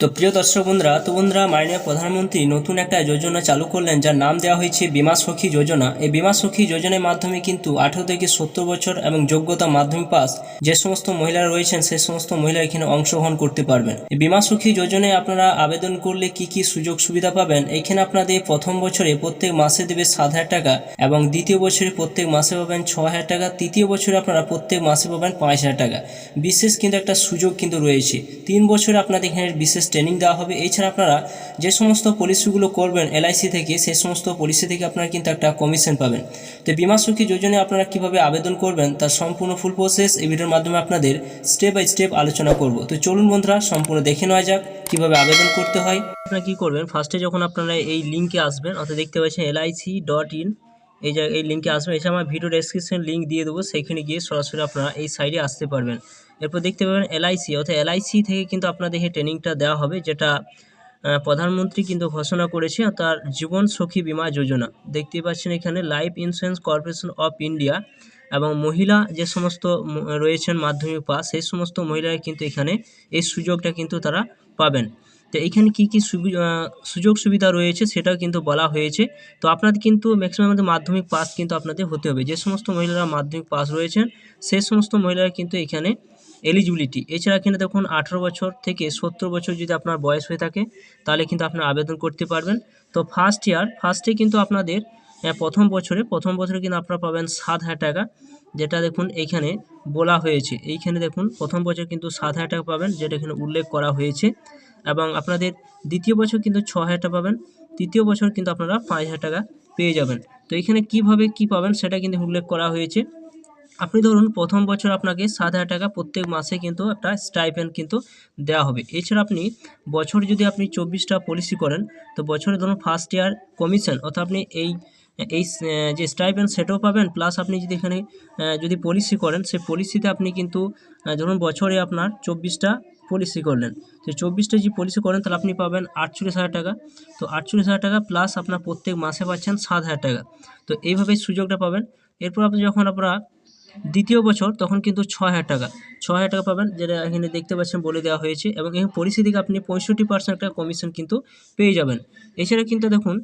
তো প্রিয় দর্শক বন্ধুরা, তো বন্ধুরা মাননীয় প্রধানমন্ত্রী নতুন একটা যোজনা চালু করলেন, যার নাম দেওয়া হয়েছে বিমা সখী যোজনা। এই বিমা সখী যোজনার মাধ্যমে কিন্তু আঠেরো থেকে সত্তর বছর এবং যোগ্যতা মাধ্যমিক পাস যে সমস্ত মহিলারা রয়েছেন, সেই সমস্ত মহিলা এখানে অংশগ্রহণ করতে পারবেন। এই বিমা সখী যোজনায় আপনারা আবেদন করলে কি কি সুযোগ সুবিধা পাবেন, এখানে আপনাদের প্রথম বছরে প্রত্যেক মাসে দেবে সাত হাজার টাকা এবং দ্বিতীয় বছরে প্রত্যেক মাসে পাবেন ছ হাজার টাকা, তৃতীয় বছরে আপনারা প্রত্যেক মাসে পাবেন পাঁচ হাজার টাকা। বিশেষ কিন্তু একটা সুযোগ কিন্তু রয়েছে। তিন বছরে আপনাদের এখানে বিশেষ ট্রেনিং দেওয়া হবে। এছাড়া আপনারা যে সমস্ত পলিসিগুলো করবেন এলআইসি থেকে সেই সমস্ত পলিসি থেকে আপনারা কিন্তু একটা কমিশন পাবেন। তো বিমা সুখী যোজনায় আপনারা কীভাবে আবেদন করবেন, তার সম্পূর্ণ ফুল প্রসেস এই ভিডিওর মাধ্যমে আপনাদের স্টেপ বাই স্টেপ আলোচনা করব। তো চলুন বন্ধুরা, সম্পূর্ণ দেখে নেওয়া যাক কীভাবে আবেদন করতে হয়। আপনারা কী করবেন ফার্স্টে যখন আপনারা এই লিঙ্কে আসবেন, অর্থাৎ দেখতে পাচ্ছেন এলআইসি ডট ইন এই জায়গায় এই লিঙ্কে আসবেন এছাড়া আমার ভিডিও ডেসক্রিপশন লিঙ্ক দিয়ে দেবো, সেখানে গিয়ে সরাসরি আপনারা এই সাইডে আসতে পারবেন। এরপর দেখতে পাবেন এলআইসি অর্থাৎ এলআইসি থেকে কিন্তু আপনাদের এই ট্রেনিংটা দেওয়া হবে, যেটা প্রধানমন্ত্রী কিন্তু ঘোষণা করেছে তার জীবন সখী বীমা যোজনা। দেখতে পাচ্ছেন এখানে life insurance corporation of India এবং মহিলা যে সমস্ত রয়েছেন মাধ্যমিক পাস, সেই সমস্ত মহিলারা কিন্তু এখানে এই সুযোগটা কিন্তু তারা পাবেন। তো এখানে কি কি সুযোগ সুবিধা রয়েছে সেটাও কিন্তু বলা হয়েছে। তো আপনাদের কিন্তু ম্যাক্সিমাম মাধ্যমিক পাস কিন্তু আপনাদের হতে হবে। যে সমস্ত মহিলারা মাধ্যমিক পাস রয়েছেন, সেই সমস্ত মহিলারা কিন্তু এখানে এলিজিবিলিটি এছাড়া এখানে দেখুন, আঠেরো বছর থেকে সত্তর বছর যদি আপনার বয়স হয়ে থাকে, তাহলে কিন্তু আপনার আবেদন করতে পারবেন। তো ফার্স্ট ইয়ার ফার্স্টে কিন্তু আপনাদের প্রথম বছরে প্রথম বছরে কিন্তু আপনারা পাবেন সাত হাজার টাকা, যেটা দেখুন এইখানে বলা হয়েছে। এইখানে দেখুন, প্রথম বছর কিন্তু সাত হাজার টাকা পাবেন, যেটা এখানে উল্লেখ করা হয়েছে। এবং আপনাদের দ্বিতীয় বছর কিন্তু ছ হাজার টাকা পাবেন, তৃতীয় বছর কিন্তু আপনারা পাঁচ হাজার টাকা পেয়ে যাবেন। তো এখানে কীভাবে কি পাবেন, সেটা কিন্তু উল্লেখ করা হয়েছে। আপনি ধরুন প্রথম বছর আপনাকে সাত হাজার টাকা প্রত্যেক মাসে কিন্তু একটা স্টাইপেন্ড কিন্তু দেওয়া হবে। এছাড়া আপনি বছর যদি আপনি চব্বিশটা পলিসি করেন, তো বছরে ধরুন ফার্স্ট ইয়ার কমিশন অর্থাৎ আপনি এই এই যে স্টাইপেন্ড সেটাও পাবেন প্লাস আপনি যদি এখানে যদি পলিসি করেন, সেই পলিসিতে আপনি কিন্তু ধরুন বছরে আপনার চব্বিশটা পলিসি করলেন। তো চব্বিশটা যে পলিসি করেন, তাহলে আপনি পাবেন আটচল্লিশ হাজার টাকা। তো আটচল্লিশ হাজার টাকা প্লাস আপনার প্রত্যেক মাসে পাচ্ছেন সাত হাজার টাকা। তো এইভাবেই সুযোগটা পাবেন। এরপর আপনি যখন আপনারা দ্বিতীয় বছর তখন কিন্তু ছ হাজার টাকা। ছ হাজার টাকা পাবেন, যেটা এখানে দেখতে পাচ্ছেন বলে দেওয়া হয়েছে এবং এই পলিসি থেকে আপনি পঁয়ষট্টি পার্সেন্ট একটা কমিশন কিন্তু পেয়ে যাবেন। এছাড়া কিন্তু দেখুন,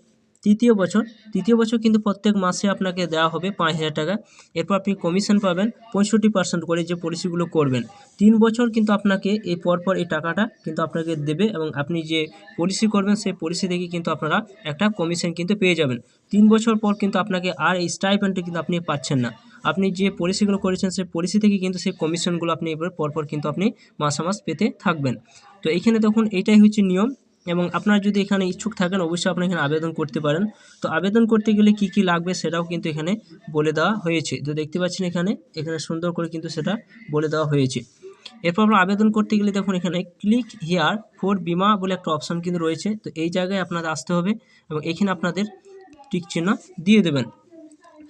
তৃতীয় বছর তৃতীয় বছর কিন্তু প্রত্যেক মাসে আপনাকে দেওয়া হবে পাঁচ হাজার টাকা। এরপর আপনি কমিশন পাবেন পঁয়ষট্টি পার্সেন্ট করে যে পলিসিগুলো করবেন। তিন বছর কিন্তু আপনাকে এই পরপর এই টাকাটা কিন্তু আপনাকে দেবে এবং আপনি যে পলিসি করবেন, সেই পলিসি থেকে কিন্তু আপনারা একটা কমিশন কিন্তু পেয়ে যাবেন। তিন বছর পর কিন্তু আপনাকে আর এই স্টাইপেন্ডটা কিন্তু আপনি পাচ্ছেন না। আপনি যে পলিসিগুলো করেছেন, সেই পলিসি থেকে কিন্তু সেই কমিশনগুলো আপনি এবার পরপর কিন্তু আপনি মাসে মাস পেতে থাকবেন। তো এইখানে তখন এটাই হচ্ছে নিয়ম এবং আপনার যদি এখানে ইচ্ছুক থাকেন, অবশ্যই আপনি এখানে আবেদন করতে পারেন। তো আবেদন করতে গেলে কি কি লাগবে সেটাও কিন্তু এখানে বলে দেওয়া হয়েছে। তো দেখতে পাচ্ছেন এখানে এখানে সুন্দর করে কিন্তু সেটা বলে দেওয়া হয়েছে। এরপর আমরা আবেদন করতে গেলে দেখুন, এখানে ক্লিক হিয়ার ফোর বিমা বলে একটা অপশান কিন্তু রয়েছে। তো এই জায়গায় আপনাদের আসতে হবে এবং এখানে আপনাদের টিক চিহ্ন দিয়ে দেবেন।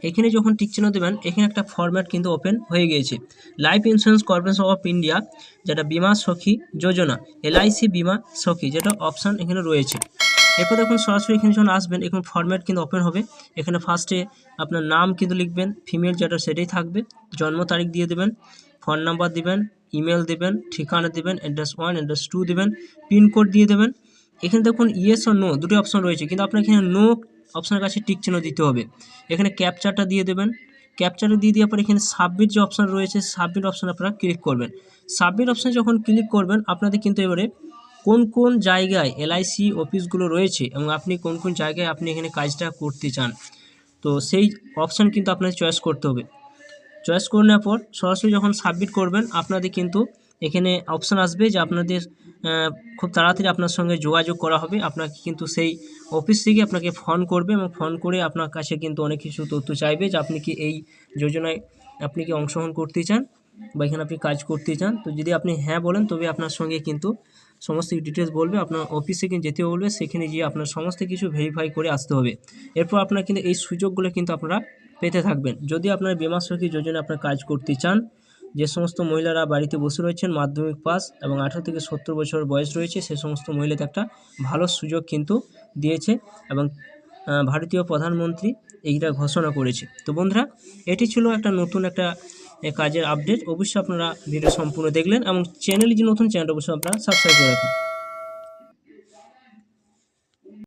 এখানে যখন টিক চিহ্ন দেবেন, এখানে একটা ফরম্যাট কিন্তু ওপেন হয়ে গিয়েছে। Life insurance corporation of India যেটা বিমা সখী যোজনা এলআইসি বিমা সখী, যেটা অপশান এখানে রয়েছে। এরপর দেখুন সরাসরি এখানে যখন আসবেন, এখন ফরম্যাট কিন্তু ওপেন হবে। এখানে ফার্স্টে আপনার নাম কিন্তু লিখবেন ফিমেল যেটা সেটাই থাকবে, জন্ম তারিখ দিয়ে দেবেন ফোন নাম্বার দেবেন ইমেল দেবেন, ঠিকানা দেবেন অ্যাড্রেস ওয়ান অ্যাড্রেস টু দেবেন পিনকোড দিয়ে দেবেন। এখানে দেখুন ইয়েস ও নো দুটো অপশন রয়েছে, কিন্তু আপনার এখানে নো অপশনের কাছে টিক চিহ্ন দিতে হবে। এখানে ক্যাপচারটা দিয়ে দেবেন। ক্যাপচারটা দিয়ে দেওয়ার পর এখানে সাবমিট যে অপশান রয়েছে সাবমিট অপশানে আপনারা ক্লিক করবেন। সাবমিট অপশানে যখন ক্লিক করবেন, আপনাদের কিন্তু এবারে কোন কোন জায়গায় এলআইসি অফিসগুলো রয়েছে এবং আপনি কোন কোন জায়গায় আপনি এখানে কাজটা করতে চান, তো সেই অপশান কিন্তু আপনাদের চয়েস করতে হবে। চয়েস করে নেওয়ার পর সরাসরি যখন সাবমিট করবেন, আপনাদের কিন্তু এখানে অপশান আসবে যে আপনাদের খুব তাড়াতাড়ি আপনার সঙ্গে যোগাযোগ করা হবে। আপনাকে কিন্তু সেই অফিস থেকে আপনাকে ফোন করবে এবং ফোন করে আপনার কাছে কিন্তু অনেক কিছু তথ্য চাইবে যে আপনি কি এই যোজনায় আপনি কি অংশগ্রহণ করতে চান বা এখানে আপনি কাজ করতে চান। তো যদি আপনি হ্যাঁ বলেন, তবে আপনার সঙ্গে কিন্তু সমস্ত ডিটেলস বলবে। আপনার অফিসে কিন্তু যেতে বলবে, সেখানে গিয়ে আপনার সমস্ত কিছু ভেরিফাই করে আসতে হবে। এরপর আপনার কিন্তু এই সুযোগগুলো কিন্তু আপনারা পেতে থাকবেন। যদি আপনার বিমা সখী যোজনা আপনার কাজ করতে চান যে সমস্ত মহিলারা বাড়িতে বসে রয়েছেন, মাধ্যমিক পাস এবং আঠেরো থেকে সত্তর বছর বয়স রয়েছে, সে সমস্ত মহিলাদের একটা ভালো সুযোগ কিন্তু দিয়েছে এবং ভারতীয় প্রধানমন্ত্রী এইটা ঘোষণা করেছে। তো বন্ধুরা, এটি ছিল একটা নতুন একটা কাজের আপডেট অবশ্যই আপনারা ভিডিও সম্পূর্ণ দেখলেন এবং চ্যানেলে যে নতুন চ্যানেলটা অবশ্যই আপনারা সাবস্ক্রাইব করে রাখুন।